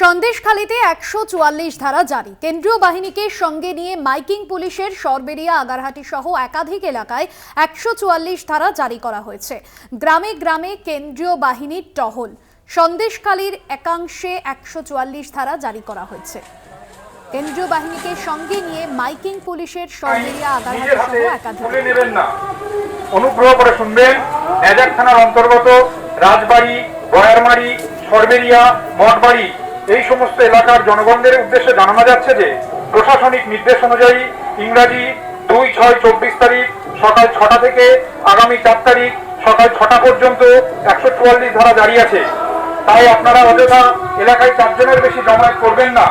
সন্দেশখালীতে একশো চুয়াল্লিশ ধারা জারি। কেন্দ্রীয় বাহিনীকে সঙ্গে নিয়ে মাইকিং পুলিশের সরবেরিয়া আগারহাটি সহ একাধিক এলাকায় একশো চুয়াল্লিশ ধারা জারি করা হয়েছে। গ্রামে গ্রামে কেন্দ্রীয় বাহিনীর টহল। সন্দেশখালীর একাংশে একশো চুয়াল্লিশ ধারা জারি করা হয়েছে। কেন্দ্রীয় বাহিনীকে সঙ্গে নিয়ে মাইকিং পুলিশের সরবেরিয়া আগারহাটি সহ একাধিক অনুগ্রহ করে শুনবেন থানার অন্তর্গত রাজবাড়ি গয়ারমারি সরবেরিয়া মঠবাড়ি এই সমস্ত এলাকার জনগণদের উদ্দেশ্যে জানানো যাচ্ছে যে, প্রশাসনিক নির্দেশ অনুযায়ী ইংরাজি দুই ছয় চব্বিশ তারিখ সকাল ছটা থেকে আগামী চার তারিখ সকাল ছটা পর্যন্ত একশো চুয়াল্লিশ ধারা জারি আছে। তাই আপনারা অযথা এলাকায় চারজনের বেশি জমায়েত করবেন না।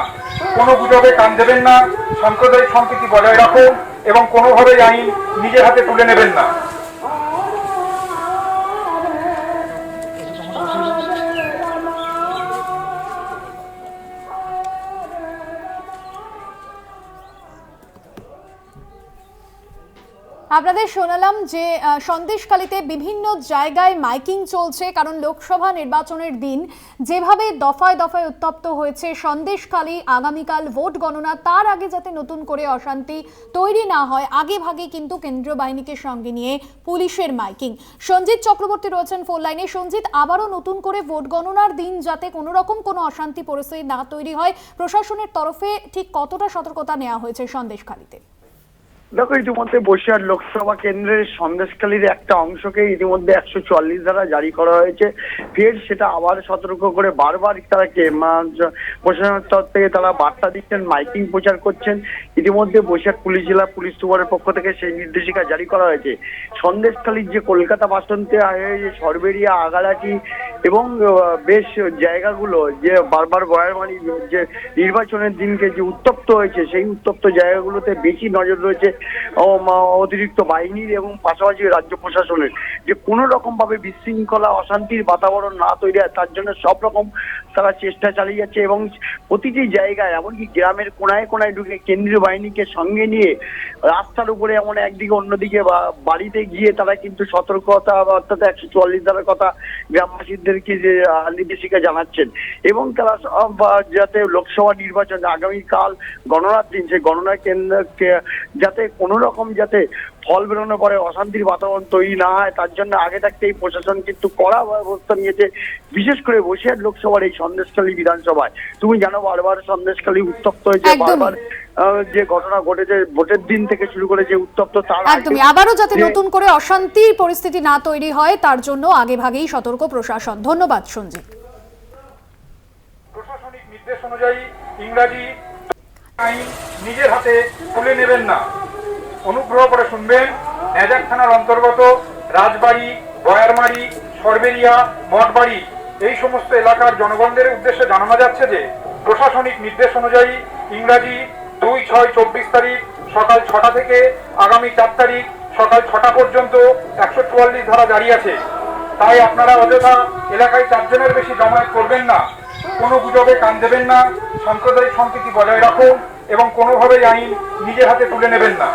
কোনো গুজবে কান দেবেন না, সাম্প্রদায়িক সম্প্রীতি বজায় রাখুন এবং কোনোভাবেই আইন নিজের হাতে তুলে নেবেন না। আপনাদের শোনালাম যে আহ, সন্দেশখালীতে বিভিন্ন জায়গায় মাইকিং চলছে কারণ লোকসভা নির্বাচনের দিন যেভাবে দফায় দফায় উত্তপ্ত হয়েছে সন্দেশখালী আগামীকাল ভোট গণনা তার আগে যাতে নতুন করে অশান্তি তৈরি না হয় আগে ভাগে কিন্তু কেন্দ্রীয় বাহিনীকে সঙ্গে নিয়ে পুলিশের মাইকিং। সঞ্জিত চক্রবর্তী রয়েছেন ফোন লাইনে। সঞ্জিত আবারও নতুন করে ভোট গণনার দিন যাতে কোনো রকম কোনো অশান্তি পরিস্থিতি না তৈরি হয় প্রশাসনের তরফে ঠিক কতটা সতর্কতা নেওয়া হয়েছে সন্দেশখালীতে? দেখো, ইতিমধ্যে বসিরহাট লোকসভা কেন্দ্রের সন্দেশকালীর একটা অংশকে ইতিমধ্যে একশো চুয়াল্লিশ ধারা জারি করা হয়েছে। ফের সেটা আবার সতর্ক করে বারবার তারা প্রশাসনের তরফ থেকে তারা বার্তা দিচ্ছেন, মাইকিং প্রচার করছেন। ইতিমধ্যে বসিরহাট পুলিশ জেলা পুলিশ সুপারের পক্ষ থেকে সেই নির্দেশিকা জারি করা হয়েছে। সন্দেশখালীর যে কলকাতা বাসন্তে সরবেরিয়া আগালাটি এবং বেশ জায়গাগুলো যে বারবার গয়ারমারি যে নির্বাচনের দিনকে যে উত্তপ্ত হয়েছে, সেই উত্তপ্ত জায়গাগুলোতে বেশি নজর রয়েছে অতিরিক্ত বাহিনীর এবং পাশাপাশি রাজ্য প্রশাসনের। যে কোনো রকম ভাবে বিশৃঙ্খলা, অশান্তির বাতাবরণ না তৈরি হয়, তার জন্য সব রকম তারা চেষ্টা চালিয়ে যাচ্ছে এবং প্রতিটি জায়গায়, এমনকি গ্রামের কোনায় কোনায় ঢুকে কেন্দ্রীয় বাহিনীকে সঙ্গে নিয়ে রাস্তার উপরে এমন একদিকে অন্যদিকে বাড়িতে গিয়ে তারা কিন্তু সতর্কতা অর্থাৎ একশো চুয়াল্লিশ ধারার কথা গ্রামবাসীদেরকে যে নির্দেশিকা জানাচ্ছেন এবং তারা যাতে লোকসভা নির্বাচন আগামীকাল গণনার দিন সেই গণনা কেন্দ্রকে যাতে কোনো রকম যাতে ফল বেরোনো পরে অশান্তির বাতাবরণ তৈরি না হয় তার জন্য আগে থাকতে এই প্রশাসন কিন্তু কড়া ব্যবস্থা নিয়েছে বিশেষ করে বসিরহাট লোকসভার এই সন্দেশখালী বিধানসভায়। তুমি জানো বারবার সন্দেশখালী উত্তপ্ত হয়েছে বারবার যে ঘটনা ঘটেছে ভোটের দিন থেকে শুরু করে যে উত্তপ্ত তার একদমই। আবারও যাতে নতুন করে অশান্তির পরিস্থিতি না তৈরি হয় তার জন্য আগে ভাগেই সতর্ক প্রশাসন। ধন্যবাদ সঞ্জিত। প্রশাসনিক নির্দেশ অনুযায়ী ইংরাজি আইন নিজের হাতে তুলে নেবেন না। অনুগ্রহ করে শুনবেন এজাক থানার অন্তর্গত রাজবাড়ি গয়ারমারি সরবেরিয়া মঠবাড়ি। এই সমস্ত এলাকার জনগণদের উদ্দেশ্যে জানানো যাচ্ছে যে প্রশাসনিক নির্দেশ অনুযায়ী ইংরাজি দুই ছয় চব্বিশ তারিখ সকাল ছটা থেকে আগামী চার তারিখ সকাল ছটা পর্যন্ত একশো চুয়াল্লিশ ধারা জারি আছে। তাই আপনারা অযথা এলাকায় চারজনের বেশি জমায়েত করবেন না। কোনো গুজবে কান দেবেন না। সাম্প্রদায়িক সম্প্রীতি বজায় রাখুন এবং কোনোভাবেই আইন নিজের হাতে তুলে নেবেন না।